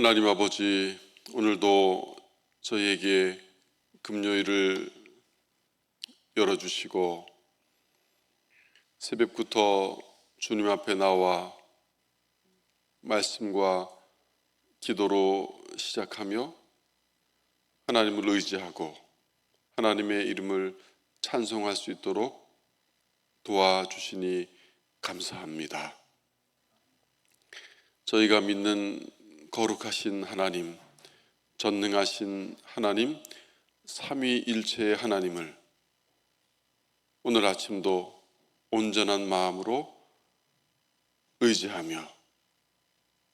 하나님 아버지, 오늘도 저희에게 금요일을 열어주시고 새벽부터 주님 앞에 나와 말씀과 기도로 시작하며 하나님을 의지하고 하나님의 이름을 찬송할 수 있도록 도와주시니 감사합니다. 저희가 믿는 거룩하신 하나님, 전능하신 하나님, 삼위일체의 하나님을 오늘 아침도 온전한 마음으로 의지하며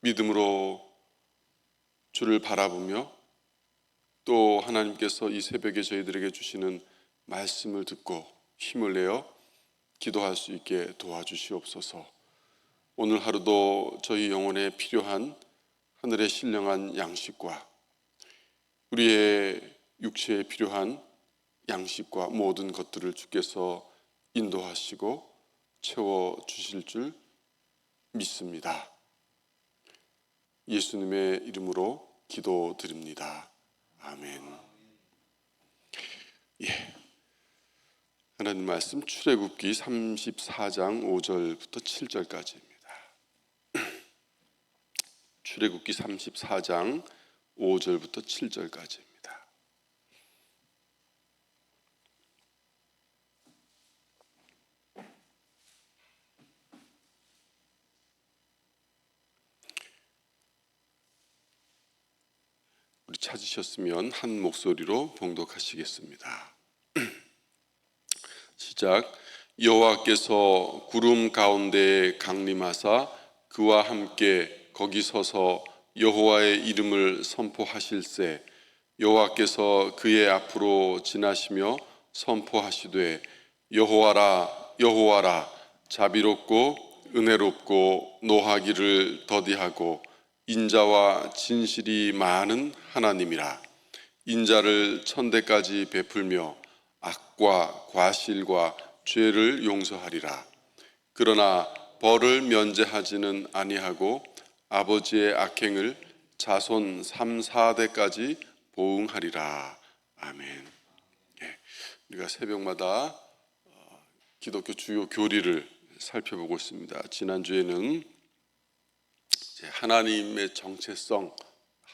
믿음으로 주를 바라보며 또 하나님께서 이 새벽에 저희들에게 주시는 말씀을 듣고 힘을 내어 기도할 수 있게 도와주시옵소서. 오늘 하루도 저희 영혼에 필요한 하늘의 신령한 양식과 우리의 육체에 필요한 양식과 모든 것들을 주께서 인도하시고 채워 주실 줄 믿습니다. 예수님의 이름으로 기도드립니다. 아멘. 예. 하나님 말씀 출애굽기 34장 5절부터 7절까지입니다. 출애굽기 34장 5절부터 7절까지입니다. 우리 찾으셨으면 한 목소리로 봉독하시겠습니다. 시작 여호와께서 구름 가운데 강림하사 그와 함께 거기 서서 여호와의 이름을 선포하실세 여호와께서 그의 앞으로 지나시며 선포하시되 여호와라 여호와라 자비롭고 은혜롭고 노하기를 더디하고 인자와 진실이 많은 하나님이라 인자를 천대까지 베풀며 악과 과실과 죄를 용서하리라. 그러나 벌을 면제하지는 아니하고 아버지의 악행을 자손 3, 4대까지 보응하리라. 아멘. 예, 우리가 새벽마다 어, 기독교 주요 교리를 살펴보고 있습니다. 지난주에는 하나님의 정체성,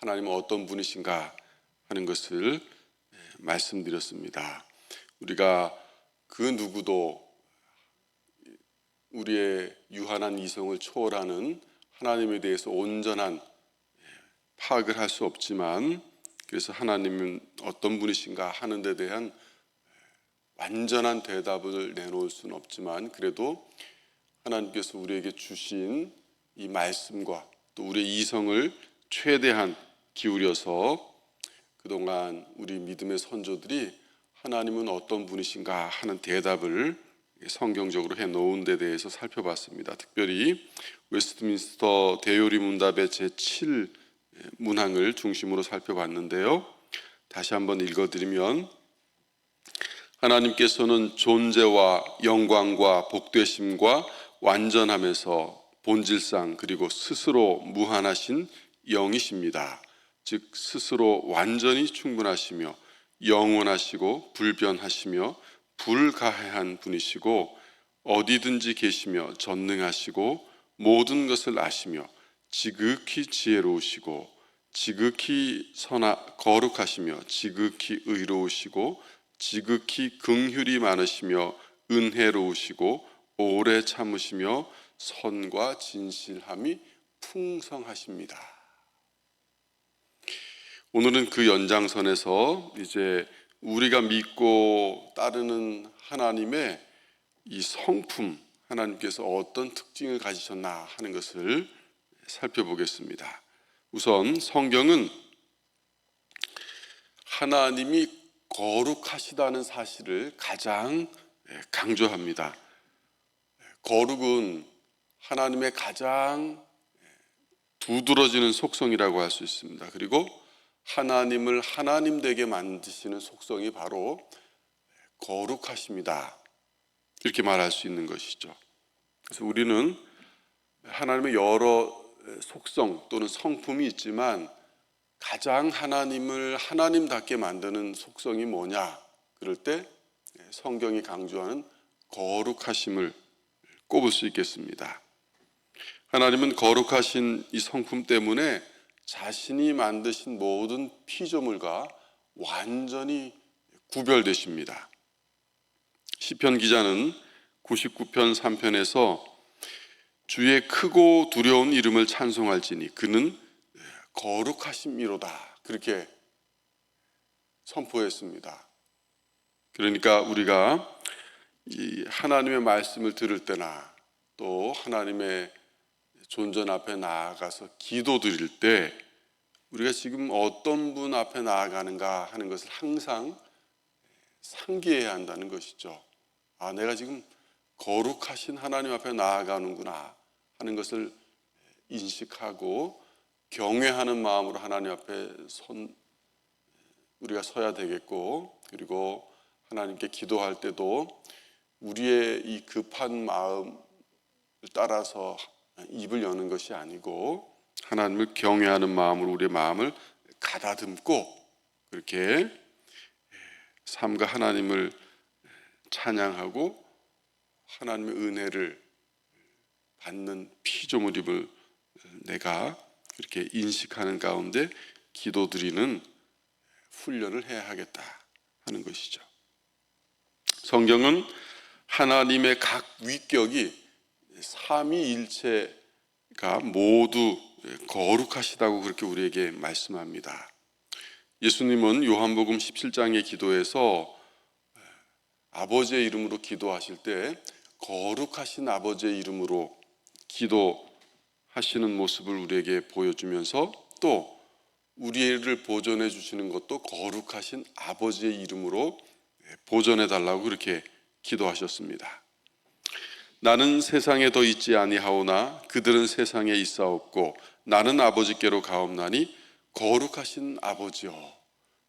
하나님은 어떤 분이신가 하는 것을 예, 말씀드렸습니다. 우리가 그 누구도 우리의 유한한 이성을 초월하는 하나님에 대해서 온전한 파악을 할 수 없지만 그래서 하나님은 어떤 분이신가 하는 데 대한 완전한 대답을 내놓을 수는 없지만 그래도 하나님께서 우리에게 주신 이 말씀과 또 우리의 이성을 최대한 기울여서 그동안 우리 믿음의 선조들이 하나님은 어떤 분이신가 하는 대답을 성경적으로 해 놓은 데 대해서 살펴봤습니다. 특별히 웨스트민스터 대요리 문답의 제7 문항을 중심으로 살펴봤는데요. 다시 한번 읽어드리면 하나님께서는 존재와 영광과 복되심과 완전함에서 본질상 그리고 스스로 무한하신 영이십니다. 즉 스스로 완전히 충분하시며 영원하시고 불변하시며 불가해한 분이시고 어디든지 계시며 전능하시고 모든 것을 아시며 지극히 지혜로우시고 지극히 선하 거룩하시며 지극히 의로우시고 지극히 긍휼이 많으시며 은혜로우시고 오래 참으시며 선과 진실함이 풍성하십니다. 오늘은 그 연장선에서 이제 우리가 믿고 따르는 하나님의 이 성품, 하나님께서 어떤 특징을 가지셨나 하는 것을 살펴보겠습니다. 우선 성경은 하나님이 거룩하시다는 사실을 가장 강조합니다. 거룩은 하나님의 가장 두드러지는 속성이라고 할 수 있습니다. 그리고 하나님을 하나님 되게 만드시는 속성이 바로 거룩하십니다. 이렇게 말할 수 있는 것이죠. 그래서 우리는 하나님의 여러 속성 또는 성품이 있지만 가장 하나님을 하나님답게 만드는 속성이 뭐냐? 그럴 때 성경이 강조하는 거룩하심을 꼽을 수 있겠습니다. 하나님은 거룩하신 이 성품 때문에 자신이 만드신 모든 피조물과 완전히 구별되십니다. 시편 기자는 99편 3편에서 주의 크고 두려운 이름을 찬송할지니 그는 거룩하심이로다. 그렇게 선포했습니다. 그러니까 우리가 이 하나님의 말씀을 들을 때나 또 하나님의 존전 앞에 나아가서 기도 드릴 때 우리가 지금 어떤 분 앞에 나아가는가 하는 것을 항상 상기해야 한다는 것이죠. 아, 내가 지금 거룩하신 하나님 앞에 나아가는구나 하는 것을 인식하고 경외하는 마음으로 하나님 앞에 선 우리가 서야 되겠고 그리고 하나님께 기도할 때도 우리의 이 급한 마음을 따라서 입을 여는 것이 아니고 하나님을 경외하는 마음으로 우리의 마음을 가다듬고 그렇게 삶과 하나님을 찬양하고 하나님의 은혜를 받는 피조물임을 내가 그렇게 인식하는 가운데 기도드리는 훈련을 해야 하겠다 하는 것이죠. 성경은 하나님의 각 위격이 삼위일체가 모두 거룩하시다고 그렇게 우리에게 말씀합니다. 예수님은 요한복음 17장의 기도에서 아버지의 이름으로 기도하실 때 거룩하신 아버지의 이름으로 기도하시는 모습을 우리에게 보여주면서 또 우리를 보존해 주시는 것도 거룩하신 아버지의 이름으로 보존해 달라고 그렇게 기도하셨습니다. 나는 세상에 더 있지 아니하오나 그들은 세상에 있사옵고 나는 아버지께로 가옵나니 거룩하신 아버지여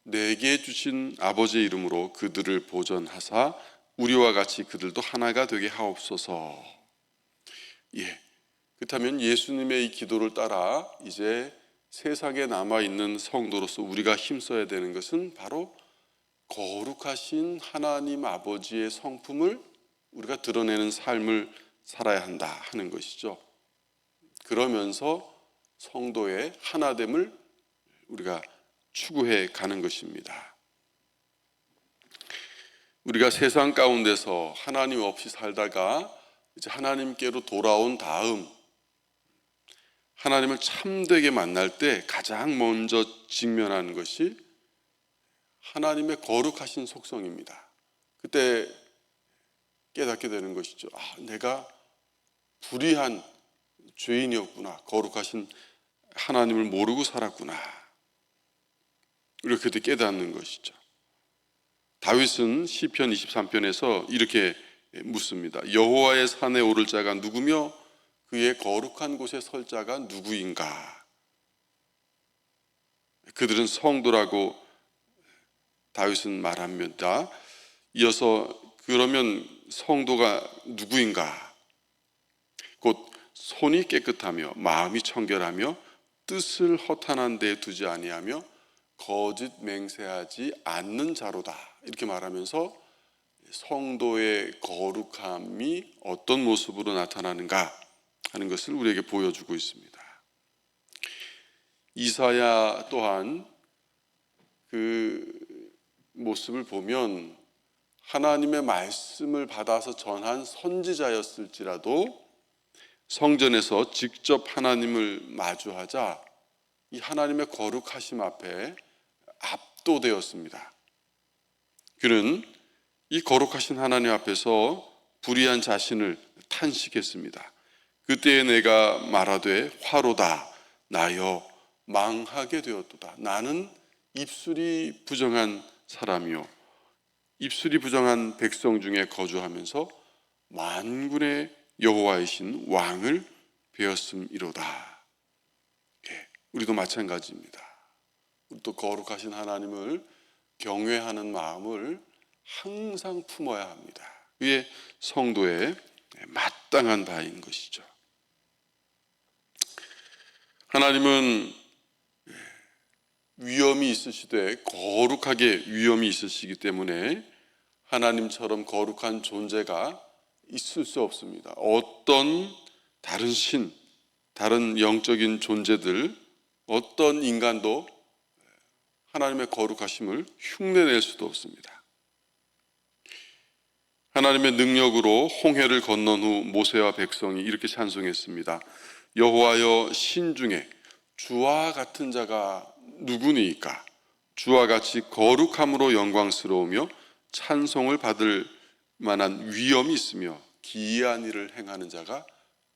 내게 주신 아버지의 이름으로 그들을 보존하사 우리와 같이 그들도 하나가 되게 하옵소서. 예. 그렇다면 예수님의 이 기도를 따라 이제 세상에 남아 있는 성도로서 우리가 힘써야 되는 것은 바로 거룩하신 하나님 아버지의 성품을 우리가 드러내는 삶을 살아야 한다 하는 것이죠. 그러면서 성도의 하나됨을 우리가 추구해 가는 것입니다. 우리가 세상 가운데서 하나님 없이 살다가 이제 하나님께로 돌아온 다음 하나님을 참되게 만날 때 가장 먼저 직면하는 것이 하나님의 거룩하신 속성입니다. 그때 깨닫게 되는 것이죠. 아, 내가 불의한 죄인이었구나. 거룩하신 하나님을 모르고 살았구나. 이렇게 깨닫는 것이죠. 다윗은 시편 23편에서 이렇게 묻습니다. 여호와의 산에 오를 자가 누구며 그의 거룩한 곳에 설 자가 누구인가? 그들은 성도라고 다윗은 말합니다. 이어서 그러면 성도가 누구인가? 곧 손이 깨끗하며 마음이 청결하며 뜻을 허탄한 데 두지 아니하며 거짓 맹세하지 않는 자로다. 이렇게 말하면서 성도의 거룩함이 어떤 모습으로 나타나는가 하는 것을 우리에게 보여주고 있습니다. 이사야 또한 그 모습을 보면 하나님의 말씀을 받아서 전한 선지자였을지라도 성전에서 직접 하나님을 마주하자 이 하나님의 거룩하심 앞에 압도되었습니다. 그는 이 거룩하신 하나님 앞에서 불의한 자신을 탄식했습니다. 그때 내가 말하되 화로다 나여 망하게 되었도다. 나는 입술이 부정한 사람이요 입술이 부정한 백성 중에 거주하면서 만군의 여호와이신 왕을 배웠음이로다. 예, 우리도 마찬가지입니다. 또 거룩하신 하나님을 경외하는 마음을 항상 품어야 합니다. 그게 성도의 마땅한 바인 것이죠. 하나님은 위험이 있으시되 거룩하게 위험이 있으시기 때문에 하나님처럼 거룩한 존재가 있을 수 없습니다. 어떤 다른 신, 다른 영적인 존재들, 어떤 인간도 하나님의 거룩하심을 흉내낼 수도 없습니다. 하나님의 능력으로 홍해를 건넌 후 모세와 백성이 이렇게 찬송했습니다. 여호와여 신중에 주와 같은 자가 누구니이까? 주와 같이 거룩함으로 영광스러우며 찬송을 받을 만한 위엄이 있으며 기이한 일을 행하는 자가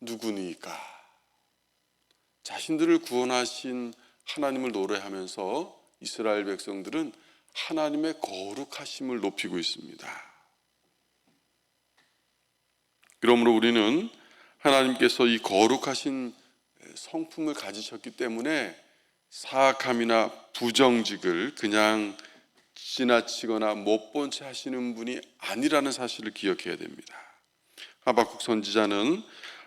누구니이까? 자신들을 구원하신 하나님을 노래하면서 이스라엘 백성들은 하나님의 거룩하심을 높이고 있습니다. 그러므로 우리는 하나님께서 이 거룩하신 성품을 가지셨기 때문에 사악함이나 부정직을 그냥 지나치거나 못 본 채 하시는 분이 아니라는 사실을 기억해야 됩니다. 하박국 선지자는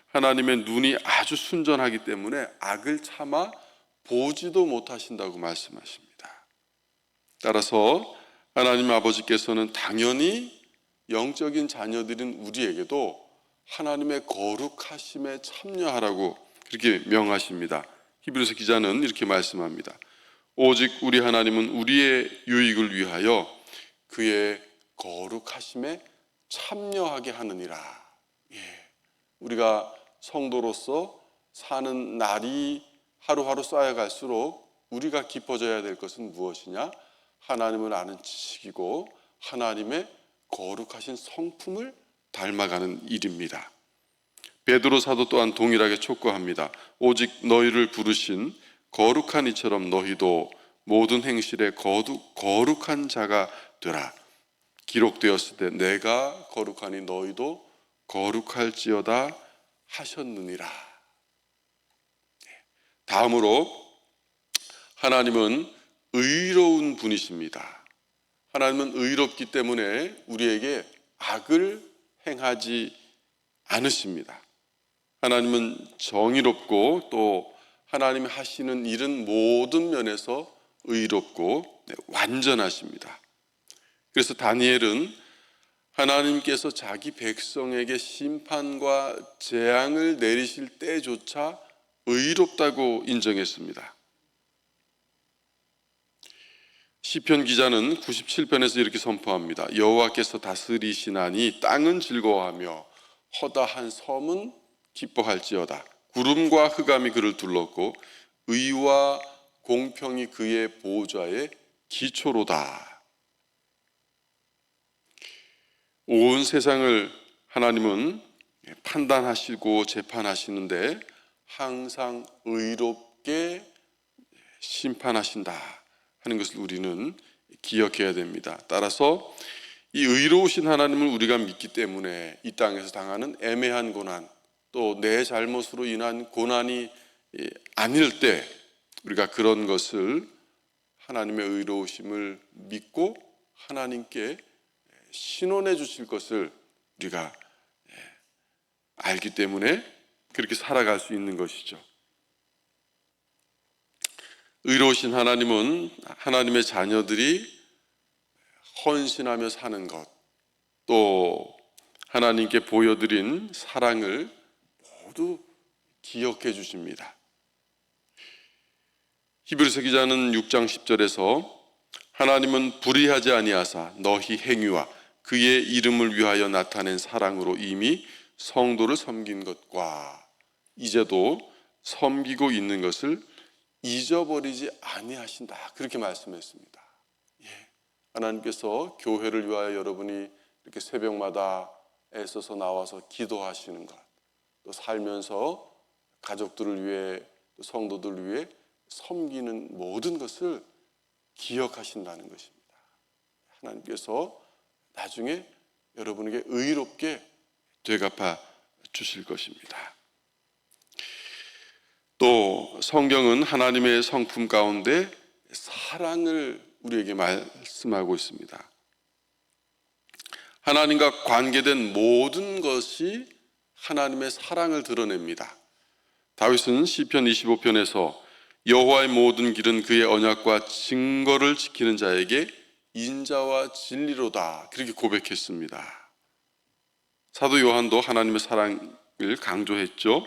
하나님의 눈이 아주 순전하기 때문에 악을 참아 보지도 못하신다고 말씀하십니다. 따라서 하나님 아버지께서는 당연히 영적인 자녀들인 우리에게도 하나님의 거룩하심에 참여하라고 그렇게 명하십니다. 히브리서 기자는 이렇게 말씀합니다. 오직 우리 하나님은 우리의 유익을 위하여 그의 거룩하심에 참여하게 하느니라. 예. 우리가 성도로서 사는 날이 하루하루 쌓여갈수록 우리가 깊어져야 될 것은 무엇이냐? 하나님을 아는 지식이고 하나님의 거룩하신 성품을 닮아가는 일입니다. 베드로 사도 또한 동일하게 촉구합니다. 오직 너희를 부르신 거룩한 이처럼 너희도 모든 행실에 거룩, 거룩한 자가 되라. 기록되었을 때 내가 거룩하니 너희도 거룩할지어다 하셨느니라. 다음으로 하나님은 의로운 분이십니다. 하나님은 의롭기 때문에 우리에게 악을 행하지 않으십니다. 하나님은 정의롭고 또 하나님이 하시는 일은 모든 면에서 의롭고 네, 완전하십니다. 그래서 다니엘은 하나님께서 자기 백성에게 심판과 재앙을 내리실 때조차 의롭다고 인정했습니다. 시편 기자는 97편에서 이렇게 선포합니다. 여호와께서 다스리시나니 땅은 즐거워하며 허다한 섬은 기뻐할지어다. 구름과 흑암이 그를 둘렀고 의와 공평이 그의 보호자의 기초로다. 온 세상을 하나님은 판단하시고 재판하시는데 항상 의롭게 심판하신다 하는 것을 우리는 기억해야 됩니다. 따라서 이 의로우신 하나님을 우리가 믿기 때문에 이 땅에서 당하는 애매한 고난 또 내 잘못으로 인한 고난이 아닐 때 우리가 그런 것을 하나님의 의로우심을 믿고 하나님께 신원해 주실 것을 우리가 알기 때문에 그렇게 살아갈 수 있는 것이죠. 의로우신 하나님은 하나님의 자녀들이 헌신하며 사는 것, 또 하나님께 보여드린 사랑을 모두 기억해 주십니다. 히브리서 기자는 6장 10절에서 하나님은 불의하지 아니하사 너희 행위와 그의 이름을 위하여 나타낸 사랑으로 이미 성도를 섬긴 것과 이제도 섬기고 있는 것을 잊어버리지 아니하신다. 그렇게 말씀했습니다. 예. 하나님께서 교회를 위하여 여러분이 이렇게 새벽마다 애써서 나와서 기도하시는 것, 또 살면서 가족들을 위해 또 성도들을 위해 섬기는 모든 것을 기억하신다는 것입니다. 하나님께서 나중에 여러분에게 의롭게 되갚아 주실 것입니다. 또 성경은 하나님의 성품 가운데 사랑을 우리에게 말씀하고 있습니다. 하나님과 관계된 모든 것이 하나님의 사랑을 드러냅니다. 다윗은 시편 25편에서 여호와의 모든 길은 그의 언약과 증거를 지키는 자에게 인자와 진리로다. 그렇게 고백했습니다. 사도 요한도 하나님의 사랑을 강조했죠.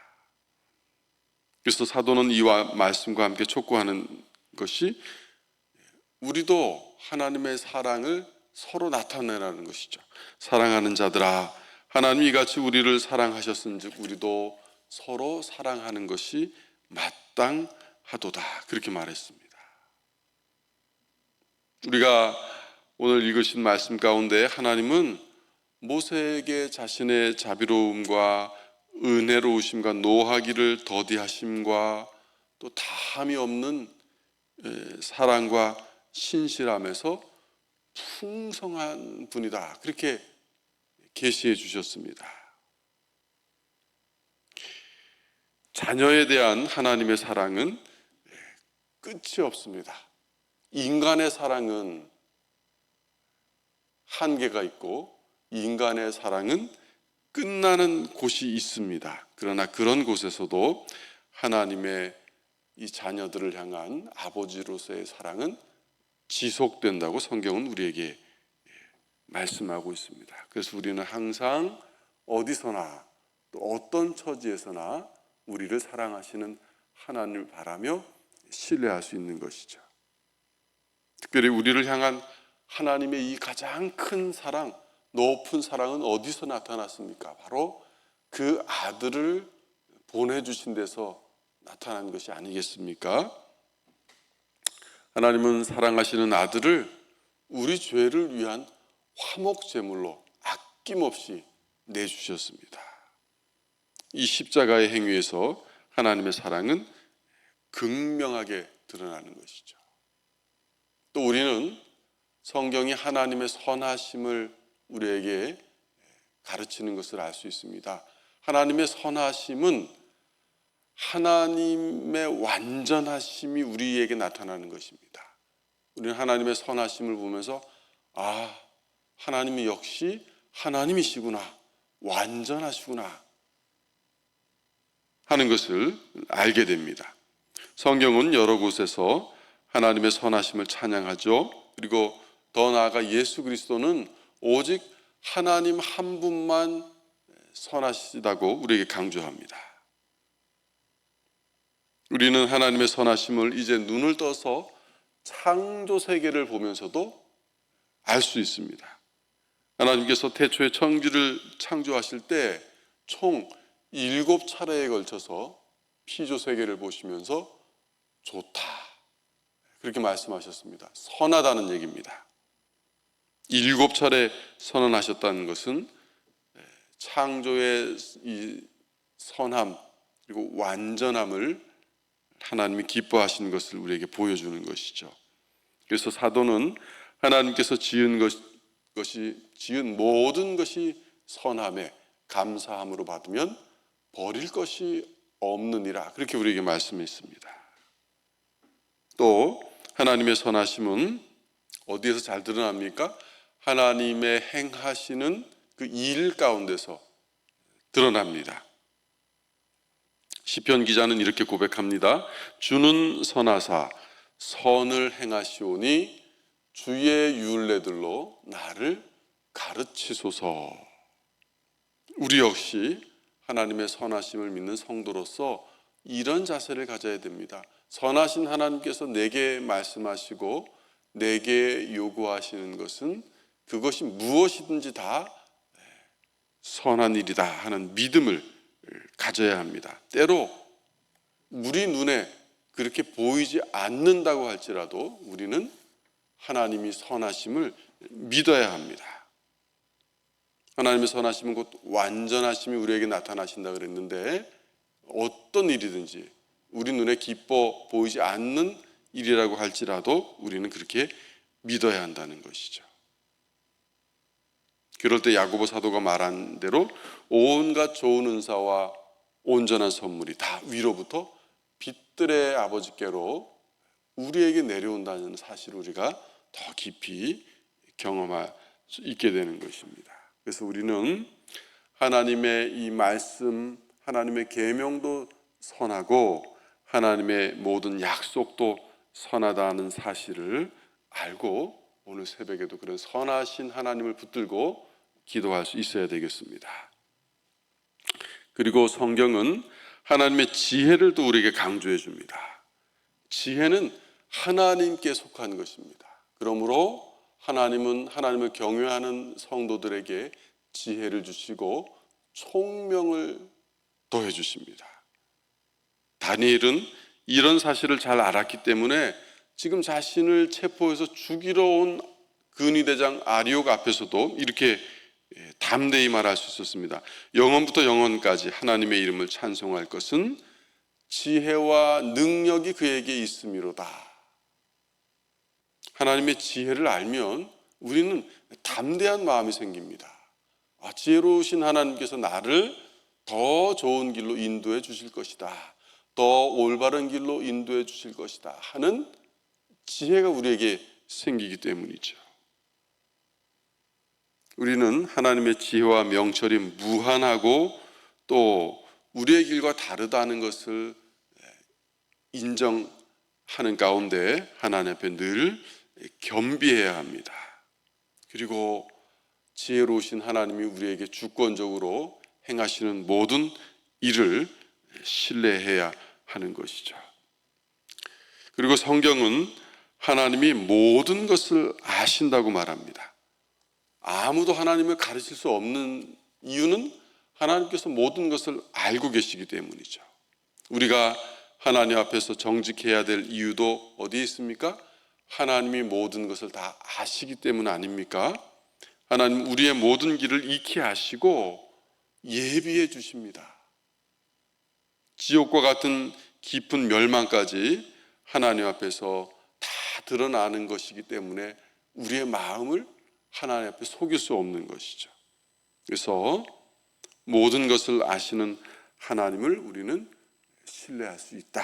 그래서 사도는 이와 말씀과 함께 촉구하는 것이 우리도 하나님의 사랑을 서로 나타내라는 것이죠. 사랑하는 자들아, 하나님이 이같이 우리를 사랑하셨은즉 우리도 서로 사랑하는 것이 마땅하도다. 그렇게 말했습니다. 우리가 오늘 읽으신 말씀 가운데 하나님은 모세에게 자신의 자비로움과 은혜로우심과 노하기를 더디하심과 또 다함이 없는 에, 사랑과 신실함에서 풍성한 분이다. 그렇게 계시해 주셨습니다. 자녀에 대한 하나님의 사랑은 끝이 없습니다. 인간의 사랑은 한계가 있고 인간의 사랑은 끝나는 곳이 있습니다. 그러나 그런 곳에서도 하나님의 이 자녀들을 향한 아버지로서의 사랑은 지속된다고 성경은 우리에게 말씀하고 있습니다. 그래서 우리는 항상 어디서나 또 어떤 처지에서나 우리를 사랑하시는 하나님을 바라며 신뢰할 수 있는 것이죠. 특별히 우리를 향한 하나님의 이 가장 큰 사랑, 높은 사랑은 어디서 나타났습니까? 바로 그 아들을 보내주신 데서 나타난 것이 아니겠습니까? 하나님은 사랑하시는 아들을 우리 죄를 위한 화목 제물로 아낌없이 내주셨습니다. 이 십자가의 행위에서 하나님의 사랑은 극명하게 드러나는 것이죠. 또 우리는 성경이 하나님의 선하심을 우리에게 가르치는 것을 알 수 있습니다. 하나님의 선하심은 하나님의 완전하심이 우리에게 나타나는 것입니다. 우리는 하나님의 선하심을 보면서 아, 하나님이 역시 하나님이시구나. 완전하시구나. 하는 것을 알게 됩니다. 성경은 여러 곳에서 하나님의 선하심을 찬양하죠. 그리고 더 나아가 예수 그리스도는 오직 하나님 한 분만 선하시다고 우리에게 강조합니다. 우리는 하나님의 선하심을 이제 눈을 떠서 창조 세계를 보면서도 알 수 있습니다. 하나님께서 태초에 천지를 창조하실 때 총 일곱 차례에 걸쳐서 피조 세계를 보시면서 좋다. 그렇게 말씀하셨습니다. 선하다는 얘기입니다. 일곱 차례 선언하셨다는 것은 창조의 이 선함 그리고 완전함을 하나님이 기뻐하시는 것을 우리에게 보여주는 것이죠. 그래서 사도는 하나님께서 지은 것, 것이 지은 모든 것이 선함에 감사함으로 받으면 버릴 것이 없느니라 그렇게 우리에게 말씀했습니다. 또 하나님의 선하심은 어디에서 잘 드러납니까? 하나님의 행하시는 그 일 가운데서 드러납니다. 시편 기자는 이렇게 고백합니다. 주는 선하사 선을 행하시오니 주의 율례들로 나를 가르치소서. 우리 역시 하나님의 선하심을 믿는 성도로서 이런 자세를 가져야 됩니다. 선하신 하나님께서 내게 말씀하시고 내게 요구하시는 것은 그것이 무엇이든지 다 선한 일이다 하는 믿음을 가져야 합니다. 때로 우리 눈에 그렇게 보이지 않는다고 할지라도 우리는 하나님이 선하심을 믿어야 합니다. 하나님의 선하심은 곧 완전하심이 우리에게 나타나신다 그랬는데 어떤 일이든지 우리 눈에 기뻐 보이지 않는 일이라고 할지라도 우리는 그렇게 믿어야 한다는 것이죠. 그럴 때 야고보 사도가 말한 대로 온갖 좋은 은사와 온전한 선물이 다 위로부터 빛들의 아버지께로 우리에게 내려온다는 사실을 우리가 더 깊이 경험할 수 있게 되는 것입니다. 그래서 우리는 하나님의 이 말씀, 하나님의 계명도 선하고 하나님의 모든 약속도 선하다는 사실을 알고 오늘 새벽에도 그런 선하신 하나님을 붙들고 기도할 수 있어야 되겠습니다. 그리고 성경은 하나님의 지혜를 또 우리에게 강조해 줍니다. 지혜는 하나님께 속한 것입니다. 그러므로 하나님은 하나님을 경외하는 성도들에게 지혜를 주시고 총명을 더해 주십니다. 다니엘은 이런 사실을 잘 알았기 때문에 지금 자신을 체포해서 죽이러 온 근위대장 아리옥 앞에서도 이렇게 예, 담대히 말할 수 있었습니다. 영원부터 영원까지 하나님의 이름을 찬송할 것은 지혜와 능력이 그에게 있음이로다. 하나님의 지혜를 알면 우리는 담대한 마음이 생깁니다. 아, 지혜로우신 하나님께서 나를 더 좋은 길로 인도해 주실 것이다. 더 올바른 길로 인도해 주실 것이다. 하는 지혜가 우리에게 생기기 때문이죠. 우리는 하나님의 지혜와 명철이 무한하고 또 우리의 길과 다르다는 것을 인정하는 가운데 하나님 앞에 늘 겸비해야 합니다. 그리고 지혜로우신 하나님이 우리에게 주권적으로 행하시는 모든 일을 신뢰해야 하는 것이죠. 그리고 성경은 하나님이 모든 것을 아신다고 말합니다. 아무도 하나님을 가르칠 수 없는 이유는 하나님께서 모든 것을 알고 계시기 때문이죠. 우리가 하나님 앞에서 정직해야 될 이유도 어디에 있습니까? 하나님이 모든 것을 다 아시기 때문 아닙니까? 하나님 우리의 모든 길을 익히 아시고 예비해 주십니다. 지옥과 같은 깊은 멸망까지 하나님 앞에서 다 드러나는 것이기 때문에 우리의 마음을 하나님 앞에 속일 수 없는 것이죠. 그래서 모든 것을 아시는 하나님을 우리는 신뢰할 수 있다.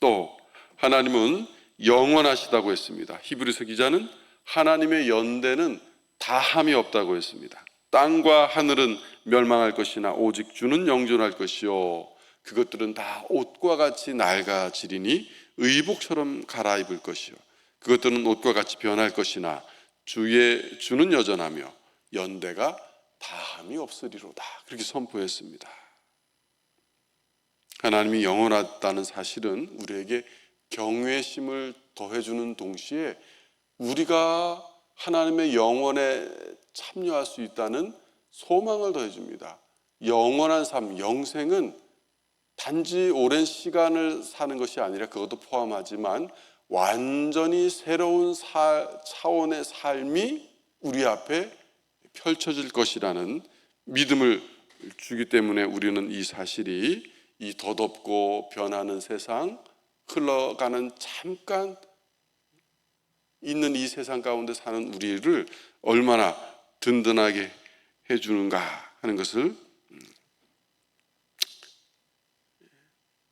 또 하나님은 영원하시다고 했습니다. 히브리서 기자는 하나님의 연대는 다함이 없다고 했습니다. 땅과 하늘은 멸망할 것이나 오직 주는 영존할 것이요 그것들은 다 옷과 같이 낡아지리니 의복처럼 갈아입을 것이요 그것들은 옷과 같이 변할 것이나 주의 주는 여전하며 연대가 다함이 없으리로다 그렇게 선포했습니다. 하나님이 영원하다는 사실은 우리에게 경외심을 더해주는 동시에 우리가 하나님의 영원에 참여할 수 있다는 소망을 더해줍니다. 영원한 삶, 영생은 단지 오랜 시간을 사는 것이 아니라 그것도 포함하지만 완전히 새로운 사, 차원의 삶이 우리 앞에 펼쳐질 것이라는 믿음을 주기 때문에 우리는 이 사실이 이 더덥고 변하는 세상, 흘러가는 잠깐 있는 이 세상 가운데 사는 우리를 얼마나 든든하게 해주는가 하는 것을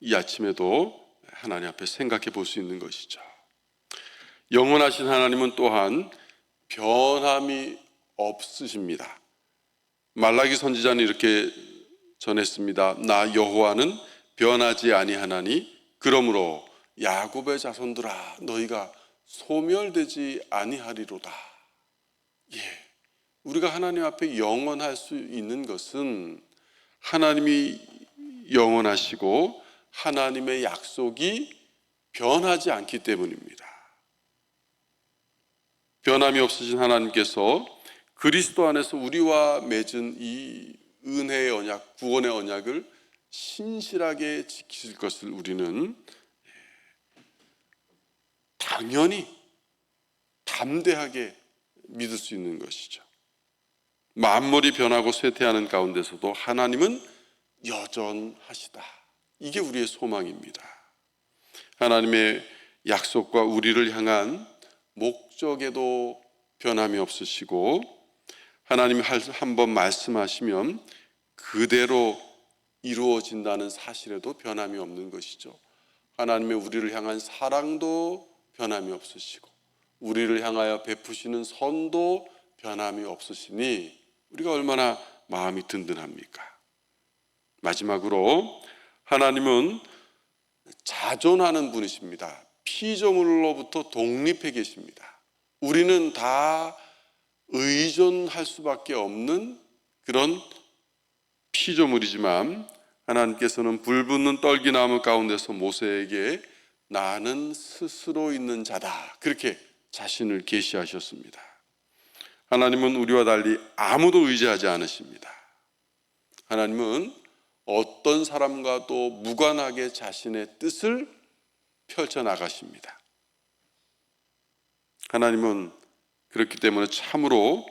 이 아침에도 하나님 앞에 생각해 볼 수 있는 것이죠. 영원하신 하나님은 또한 변함이 없으십니다. 말라기 선지자는 이렇게 전했습니다. 나 여호와는 변하지 아니하나니 그러므로 야곱의 자손들아 너희가 소멸되지 아니하리로다. 예. 우리가 하나님 앞에 영원할 수 있는 것은 하나님이 영원하시고 하나님의 약속이 변하지 않기 때문입니다. 변함이 없으신 하나님께서 그리스도 안에서 우리와 맺은 이 은혜의 언약, 구원의 언약을 신실하게 지키실 것을 우리는 당연히 담대하게 믿을 수 있는 것이죠. 만물이 변하고 쇠퇴하는 가운데서도 하나님은 여전하시다. 이게 우리의 소망입니다. 하나님의 약속과 우리를 향한 목적에도 변함이 없으시고 하나님이 한 번 말씀하시면 그대로 이루어진다는 사실에도 변함이 없는 것이죠. 하나님의 우리를 향한 사랑도 변함이 없으시고 우리를 향하여 베푸시는 선도 변함이 없으시니 우리가 얼마나 마음이 든든합니까? 마지막으로 하나님은 자존하는 분이십니다. 피조물로부터 독립해 계십니다. 우리는 다 의존할 수밖에 없는 그런 피조물이지만 하나님께서는 불붙는 떨기나무 가운데서 모세에게 나는 스스로 있는 자다. 그렇게 자신을 계시하셨습니다. 하나님은 우리와 달리 아무도 의지하지 않으십니다. 하나님은 어떤 사람과도 무관하게 자신의 뜻을 펼쳐 나가십니다. 하나님은 그렇기 때문에 참으로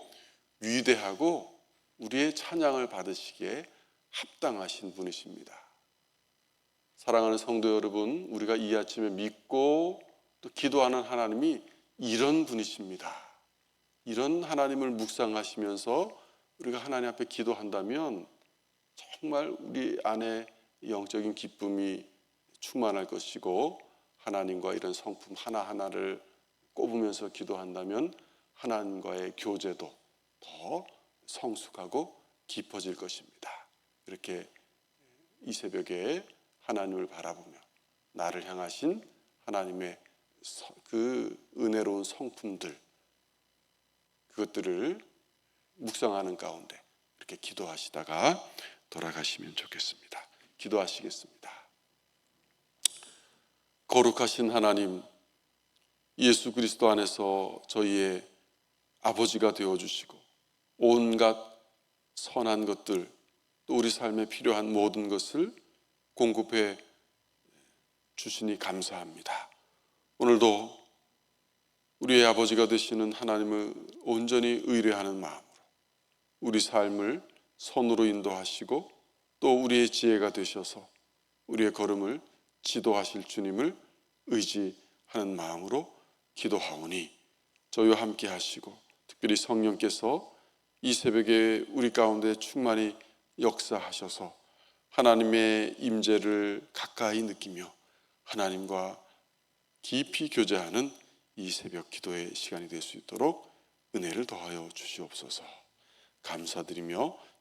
위대하고 우리의 찬양을 받으시기에 합당하신 분이십니다. 사랑하는 성도 여러분, 우리가 이 아침에 믿고 또 기도하는 하나님이 이런 분이십니다. 이런 하나님을 묵상하시면서 우리가 하나님 앞에 기도한다면 정말 우리 안에 영적인 기쁨이 충만할 것이고 하나님과 이런 성품 하나하나를 꼽으면서 기도한다면 하나님과의 교제도 더 성숙하고 깊어질 것입니다. 이렇게 이 새벽에 하나님을 바라보며 나를 향하신 하나님의 그 은혜로운 성품들 그것들을 묵상하는 가운데 이렇게 기도하시다가 돌아가시면 좋겠습니다. 기도하시겠습니다. 거룩하신 하나님, 예수 그리스도 안에서 저희의 아버지가 되어 주시고 온갖 선한 것들 또 우리 삶에 필요한 모든 것을 공급해 주시니 감사합니다. 오늘도 우리의 아버지가 되시는 하나님을 온전히 의뢰하는 마음으로 우리 삶을 선으로 인도하시고 또 우리의 지혜가 되셔서 우리의 걸음을 지도하실 주님을 의지하는 마음으로 기도하오니 저희와 함께 하시고 특별히 성령께서 이 새벽에 우리 가운데 충만히 역사하셔서 하나님의 임재를 가까이 느끼며 하나님과 깊이 교제하는 이 새벽 기도의 시간이 될 수 있도록 은혜를 더하여 주시옵소서. 감사드리며